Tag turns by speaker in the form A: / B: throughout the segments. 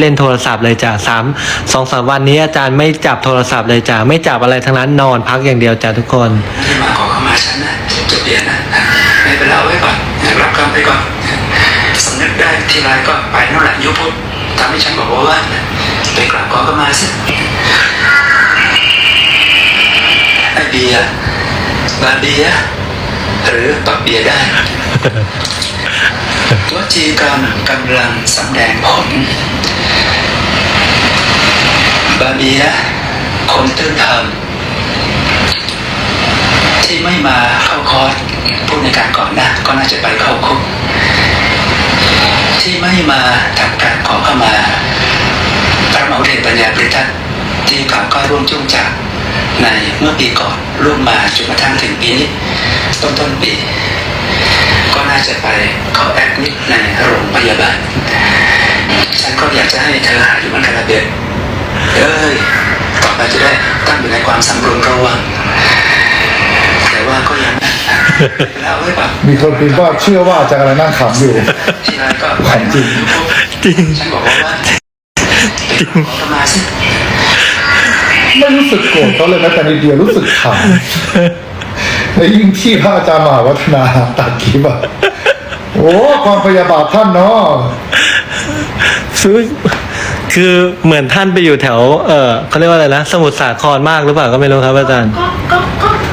A: เล่นโทรศัพท์เลยจ้ะสามสองสามวันนี้อาจารย์ไม่จับโทรศัพท์เลยจ้ะไม่จับอะไรทั้งนั้นนอนพักอย่างเดียวจ้ะทุกคน
B: ที่มาขอเข้ามาฉันนะจุดเดียวนะไม่เป็นไรเอาไว้ก่อนรับกรรมไปก่อนสำนึกได้ทีไรก็ไปนั่นแหละยุบพุทธทำให้ฉันบอกว่าไปกราบขอเข้ามาสิไอเบียบาเบียหรือปักเบียได้ วจีกรรมกำลังสำแดงผล บาเบียคนตื้นทำที่ไม่มาเข้าคอร์สผู้ในการก่อนหน้าก็น่าจะไปเข้าคุก ที่ไม่มาทำการขอเข้ามาพระมหาเดชปัญญาปริทัตที่กล่าวก็ร่วมจุ้งจากในเมื่อปีก่อนร่วมมาจนกระทั่งถึงปีนี้ต้นต้นๆปี ก็น่าจะไปเข้าแอดมิดในโรงพยาบาล ฉันก็อยากจะให้เธอหายอยู่เหมือนกันนะเบนเอ้ยต่อไปจะได้ตั้งอยู่ในความสำรวมระวัง แต่ว่าก็ยังแล้วไว้ปะ
C: มีคนพิมพ์ว่าเชื่อว่าอาจารย์กำลังนั่งขำอยู่
B: ทีไรก็
C: ขำจริง
A: จริง
B: ฉันบอกว่าว่าจริงขอมาสิ
C: ไม่รู้สึกโกรธเขาเลยแม้แต่นิดเดียวรู้สึกขำ และยิ่งที่พระอาจารย์มหาวัฒนาตัดคลิปอะโอ้ความพยาบาทท่านเนาะ
A: ซื้อคือเหมือนท่านไปอยู่แถว เออเขาเรียกว่าอะไรนะ สมุทรสาครมากหรือเปล่าก็ไม่รู้ครับอาจารย์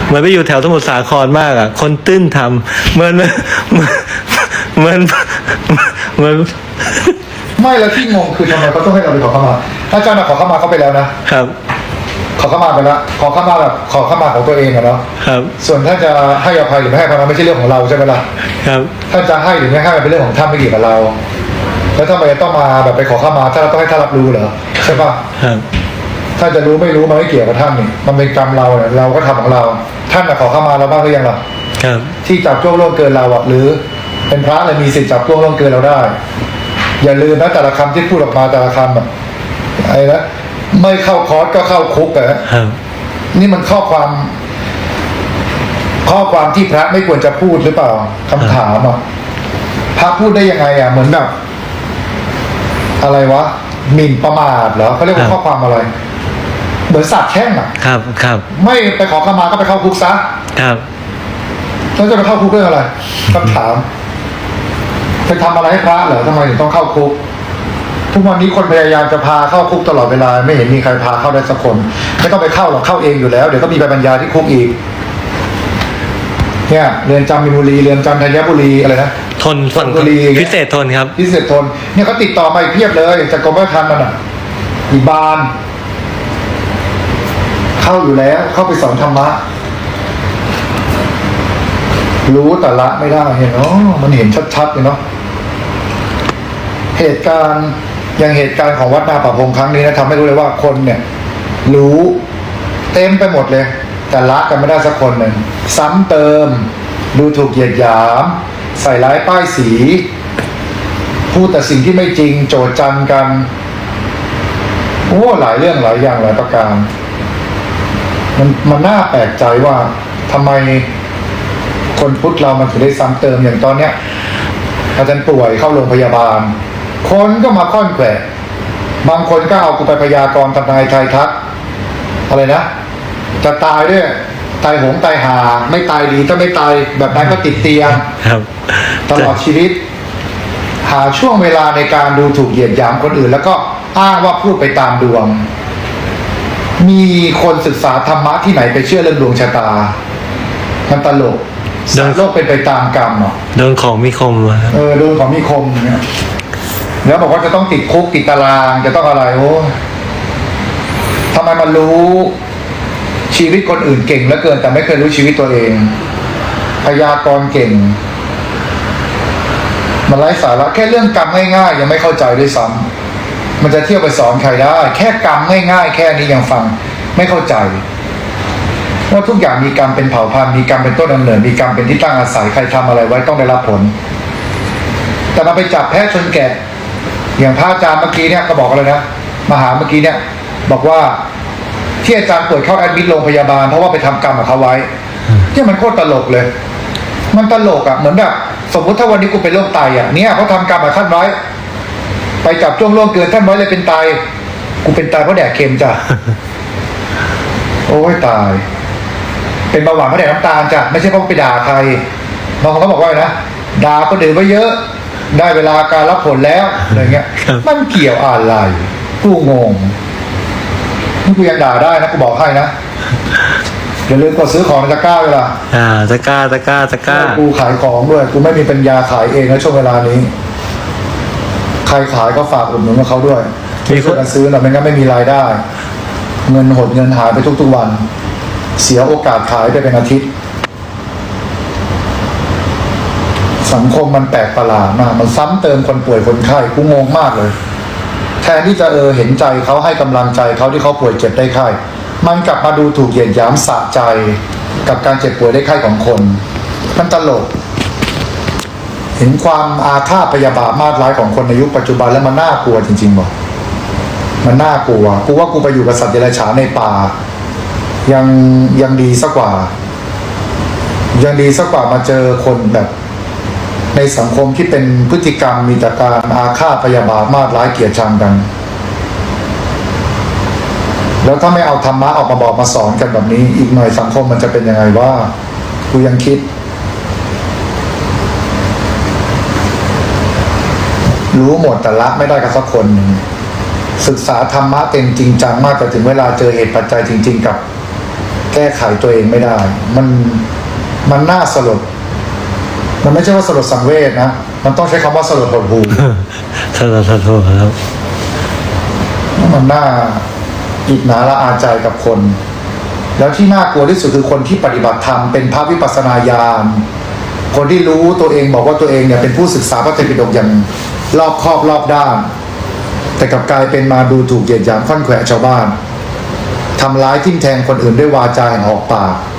A: เหมือนไปอยู่แถวสมุทรสาครมากอะ คนตื้นทำเหมือนเหมือนเหมือนเหมือน
C: ไม่แล้วที่งงคือทำไมเขาต้องให้เราไปขอเข้ามา อาจารย์อะขอเข้ามาเขาไปแล้วนะครับ ขอเข้ามาไปแล้วขอเข้ามาแบบขอเข้ามาของตัวเองอะเนาะ
A: ครับ
C: ส่วนถ้าจะให้อภัยหรือไม่ให้อภัยมันไม่ใช่เรื่องของเราใช่ไหมล่ะ
A: ครับ
C: ถ้าจะให้หรือไม่ให้มันเป็นเรื่องของท่านไม่เกี่ยวกับเรา แล้วทำไมต้องมาแบบไปขอเข้ามาถ้าเราต้องให้ท่านรับรู้เหรอใช่ปะ
A: ครับ
C: ถ้าจะรู้ไม่รู้มันไม่เกี่ยวกับท่านนี่มันเป็นกรรมเราเนี่ยเราก็ทำของเรา ท่านน่ะขอเข้ามาเราบ้างหรือยังล่ะ
A: ครับ
C: ที่จับจ้วงล่วงเกินเราอะหรือเป็นพระเลยมีสิทธิ์จับจ้วงล่วงเกินเราได้ อย่าลืมนะแต่ละคำที่พูดออกมาแต่ละคำอะไอ้นะ ไม่เข้าคอร์สก็เข้าคุกอะ
A: ครับ
C: นี่มันข้อความ ข้อความที่พระไม่ควรจะพูดหรือเปล่าคำถามอะพระพูดได้ยังไง อะ เหมือนแบบ อะไรวะหมิ่นประมาทเหรอเขาเรียกว่าข้อความอะไร เหมือนสัตว์แช่งอะ
A: ครับครับ
C: ไม่ไปขอขมาก็ไปเข้าคุกซะ
A: ครับ
C: แล้วจะไปเข้าคุกเรื่องอะไรคำถามไปทำอะไรให้พระเหรอทำไมถึงต้องเข้าคุก ทุกวันนี้คนพยายามจะพาเข้าคุกตลอดเวลา ไม่เห็นมีใครพาเข้าได้สักคน ไม่ต้องไปเข้าหรอกเข้าเองอยู่แล้ว เดี๋ยวก็มีใบบรรยายที่คุกอีก เนี่ยเรือนจำมินบุรีเรือนจำธัญบุรีอะไรนะ
A: ทนฝั่ง
C: ธนบุรีอย่างเงี้ย
A: พิเศษทนครับ
C: พิเศษทนเนี่ยเขาติดต่อมาอีกเพียบเลยจากกรมราชทัณฑ์นั่นน่ะอีกบาน เข้าอยู่แล้วเข้าไปสอนธรรมะ รู้แต่ละไม่ได้เห็นเนาะมันเห็นชัดๆเลยเนาะเหตุการณ์ อย่างเหตุการณ์ของวัดนาป่าพงครั้งนี้นะทำให้รู้เลยว่าคนเนี่ย รู้เต็มไปหมดเลย แต่ละกันไม่ได้สักคนหนึ่งซ้ำเติม ดูถูกเหยียดหยาม ใส่ร้ายป้ายสี พูดแต่สิ่งที่ไม่จริงโจดจันกันโอ้หลายเรื่องหลายอย่างหลายประการ มันมันน่าแปลกใจว่าทำไมคนพุทธเรามันถึงได้ซ้ำเติมอย่างตอนเนี้ยอาจารย์ป่วยเข้าโรงพยาบาล คนก็มาค่อนแขวะบางคนก็เอากูไปพยากรณ์ทำนายทายทักอะไรนะ จะตายด้วยตายโหงตายหา ไม่ตายดีถ้าไม่ตายแบบนั้นก็ติดเตียง
A: ครับ
C: ตลอดชีวิต หาช่วงเวลาในการดูถูกเหยียดหยามคนอื่น แล้วก็อ้างว่าพูดไปตามดวง มีคนศึกษาธรรมะที่ไหนไปเชื่อเรื่องดวงชะตา มันตลกสัตว์โลกเป็นไปตามกรรมอะ
A: โดนของมีคมมาครับ
C: เออโดนของมีคมเนี่ย แล้วบอกว่าจะต้องติดคุกติดตารางจะต้องอะไรโอ้ทำไมมันรู้ชีวิตคนอื่นเก่งเหลือเกิน แต่ไม่เคยรู้ชีวิตตัวเอง พยากรณ์เก่ง มันไร้สาระแค่เรื่องกรรมง่ายๆยังไม่เข้าใจด้วยซ้ำมันจะเที่ยวไปสอนใครได้ แค่กรรมง่ายๆแค่นี้ยังฟังไม่เข้าใจว่าทุกอย่างมีกรรมเป็นเผ่าพันธุ์มีกรรมเป็นต้นกำเนิดมีกรรมเป็นที่ตั้งอาศัยใครทำอะไรไว้ต้องได้รับผล แต่มาไปจับแพะชนแกะ อย่างพระอาจารย์เมื่อกี้เนี่ยก็บอกเลยนะมาหาเมื่อกี้เนี่ย บอกว่าที่อาจารย์ป่วยเข้าแอดมิดโรงพยาบาลเพราะว่าไปทำกรรมกับเขาไว้เนี่มันโคตรตลกเลย มันตลกอะ่ะเหมือนแบบสมมติถ้าวันนี้กูเป็นโรคไตอะ่ะเนี่ยเขาทำกรรมกับท่านไว้ ไปจับจ้วงล่วงเกินท่านไว้เลยเป็นตายกูเป็นตายเพราะแดกเค็มจ้ะโอ้ยตาย เป็นเบาหวานเพราะแดกน้ำตาลจ้ะไม่ใช่เพราะไปด่าใครบางคนก็บอกว่านะด่าคนอื่นไว้เยอะ ได้เวลาการรับผลแล้วอะไรเงี้ย
A: ครับ
C: มันเกี่ยวอะไร กูงงนี่กูยังด่าได้นะกูบอกให้นะอย่าลืมกดซื้อของในตะกร้าเวลา
A: อ่าตะกร้าตะกร้าตะกร้า
C: กูขายของด้วย กูไม่มีปัญญาขายเองนะช่วงเวลานี้ ใครขายก็ฝากอุดหนุนกับเขาด้วย
A: มีคน
C: ช่วยกันซื้อหน่อยไม่งั้นไม่มีรายได้ เงินหดเงินหายไปทุกๆวัน เสียโอกาสขายไปเป็นอาทิตย์ สังคมมันแปลกประหลาดมากมันซ้ำเติมคนป่วยคนไข้กูงงมากเลย แทนที่จะเออเห็นใจเขาให้กำลังใจเขาที่เขาป่วยเจ็บได้ไข้ มันกลับมาดูถูกเหยียดหยามสะใจกับการเจ็บป่วยได้ไข้ของคน มันตลก เห็นความอาฆาตพยาบาทมาดร้ายของคนในยุคปัจจุบันแล้วมันน่ากลัวจริงๆบอกมันน่ากลัว กูว่ากูไปอยู่กับสัตว์เดรัจฉานในป่า ยังยังดีสักกว่า ยังดีสักกว่ามาเจอคนแบบ ในสังคมที่เป็นพฤติกรรมมีแต่การอาฆาตพยาบาทมาดร้ายเกลียดชังกัน แล้วถ้าไม่เอาธรรมะออกมาบอกมาสอนกันแบบนี้ อีกหน่อยสังคมมันจะเป็นยังไงว่ากูยังคิด รู้หมดแต่ละไม่ได้กับสักคนหนึ่งศึกษาธรรมะเต็มจริงจังมากแต่ถึงเวลาเจอเหตุปัจจัยจริง ๆ กับ แก้ไขตัวเองไม่ได้ มันมันน่าสลด มันไม่ใช่ว่าสลดสังเวชนะ มันต้องใช้คำว่าสลดหดหู่
A: ท่านท่านโทษครับ
C: มันน่าอิจนาละอาใจกับคน แล้วที่น่ากลัวที่สุดคือคนที่ปฏิบัติธรรมเป็นพระวิปัสสนาญาณ คนที่รู้ตัวเองบอกว่าตัวเองเนี่ยเป็นผู้ศึกษาพระไตรปิฎกอย่างรอบครอบรอบด้าน แต่กลับกลายเป็นมาดูถูกเหยียดหยามค่อนแขวะชาวบ้านทำร้ายทิ่มแทงคนอื่นด้วยวาจาแห่งออกปากแ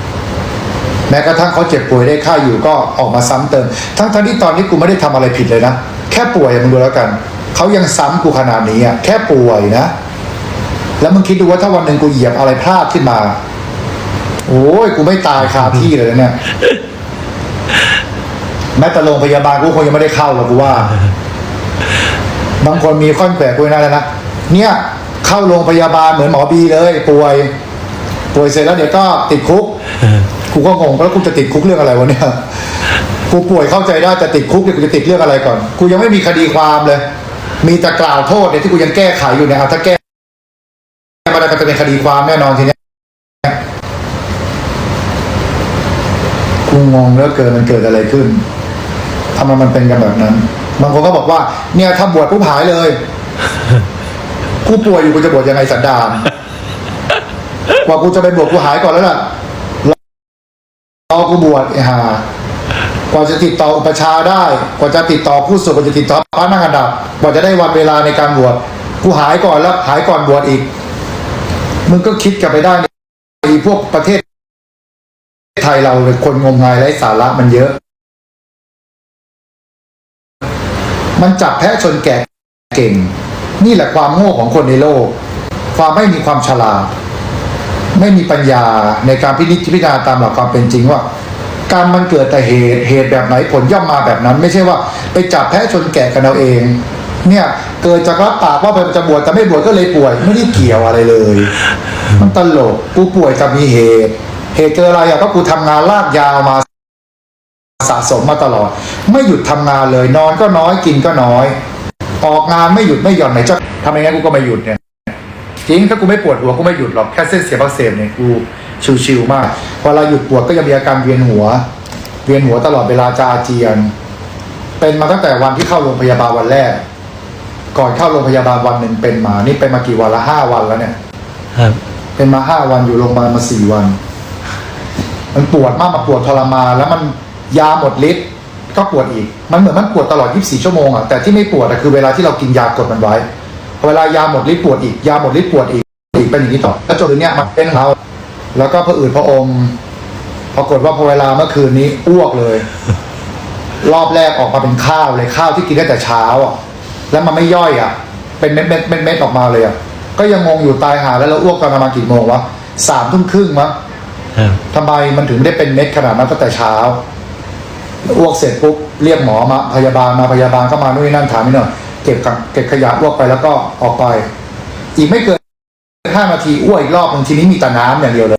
C: ม้กระทั่งเขาเจ็บป่วยได้ค่าอยู่ก็ออกมาซ้ำเติม ทั้งทั้งที่ตอนนี้กูไม่ได้ทำอะไรผิดเลยนะ แค่ป่วยมึงดูแล้วกัน เขายังซ้ำกูขนาดนี้อะแค่ป่วยนะ แล้วมึงคิดดูว่าถ้าวันหนึ่งกูเหยียบอะไรพลาดขึ้นมา โอ้ยกูไม่ตายคาที่เลยนะเนี่ยแม้แต่โรงพยาบาลกูคงยังไม่ได้เข้าหรอกกูว่า บางคนมีข้อนแขวะกูนั่นแล้วนะเนี่ยเข้าโรงพยาบาลเหมือนหมอบีเลย ป่วย ป่วยเสร็จแล้วเดี๋ยวก็ติดคุก กูก็งงแล้วกูจะติดคุกเรื่องอะไรวะเนี่ยกูป่วยเข้าใจได้จะติดคุกเนี่ยกูจะติดเรื่องอะไรก่อน กูยังไม่มีคดีความเลย มีแต่กล่าวโทษเนี่ยที่กูยังแก้ไขอยู่เนี่ยอะถ้าแก้มาได้ก็จะเป็นคดีความแน่นอนทีเนี้ยกูงงเหลือเกินมันเกิดอะไรขึ้นทำไมมันเป็นกันแบบนั้นบางคนก็บอกว่า เนี่ยถ้าบวชปุ๊บหายเลยกูป่วยอยู่กูจะบวชยังไงสันดานกว่ากูจะไปบวชกูหายก่อนแล้วล่ะ รอกูบวชไอ้ห่ากว่าจะติดต่ออุปชาได้ กว่าจะติดต่อผู้สวดกว่าจะติดต่อพระนั่งอันดับ กว่าจะได้วันเวลาในการบวช กูหายก่อนแล้วหายก่อนบวชอีก มึงก็คิดกลับไปได้นี่ไอ้พวกประเทศ ไทยเราเลยคนงมงายไร้สาระมันเยอะ มันจับแพะชนแกะเก่ง นี่แหละความโง่ของคนในโลก ความไม่มีความฉลาด ไม่มีปัญญาในการพินิจพิจารณาตามหลักความเป็นจริงว่า การมันเกิดแต่เหตุเหตุแบบไหนผลย่อมมาแบบนั้น ไม่ใช่ว่า ไปจับแพะชนแกะกันเอาเอง เนี่ยเกิดจากรับปากว่าไปจะบวชแต่ไม่บวชก็เลยป่วย ไม่ได้เกี่ยวอะไรเลย มันตลกกูป่วยจะมีเหตุ เหตุเกิดอะไรอะก็กูทำงานลากยาวมาสะสมมาตลอด ไม่หยุดทำงานเลยนอนก็น้อยกินก็น้อย ออกงานไม่หยุดไม่หย่อนไหนจะทำยังไงกูก็ไม่หยุดเนี่ย จริงถ้ากูไม่ปวดหัวกูไม่หยุดหรอกแค่เส้นเสียบอักเสบเนี่ยกูชิวๆมาก พอเราหยุดปวดก็ยังมีอาการเวียนหัว เวียนหัวตลอดเวลาจะอาเจียน เป็นมาตั้งแต่วันที่เข้าโรงพยาบาลวันแรก ก่อนเข้าโรงพยาบาลวันหนึ่งเป็นมา นี่เป็นมากี่วันละห้าวันแล้วเนี่ย
A: ครับ
C: เป็นมาห้าวันอยู่โรงพยาบาลมาสี่วัน มันปวดมากมาปวดทรมานแล้วมันยาหมดฤทธิ์ก็ปวดอีก มันเหมือนมันปวดตลอด 24 ชั่วโมงอะแต่ที่ไม่ปวดอะคือเวลาที่เรากินยากดมันไว้พอ เวลายาหมดฤทธิ์ปวดอีก ยาหมดฤทธิ์ปวดอีกอีกเป็นอย่างนี้ต่อแล้วจนถึงเนี้ยมันเป็นเราแล้วก็พออืดพออมปรากฏว่าพอเวลาเมื่อคืนนี้อ้วกเลย รอบแรกออกมาเป็นข้าวเลยข้าวที่กินได้แต่เช้าอะแล้วมันไม่ย่อยอะ เป็นเม็ดเม็ดเม็ดเม็ดออกมาเลยอะก็ยังงงอยู่ตายหาแล้วเราอ้วกตอนประมาณกี่โมงวะสามทุ่มครึ่งมั้งทำไมมันถึงได้เป็นเม็ดขนาดนั้นตั้งแต่เช้าอ้วกเสร็จปุ๊บเรียกหมอมาพยาบาลมาพยาบาลก็มานู่นนนั่นถามนิดหน่อย เก็บกับเก็บขยะอ้วกไปแล้วก็ออกไป อีกไม่เกินห้านาทีอ้วกอีกรอบหนึงทีนี้มีแต่น้ำอย่างเดียวเลย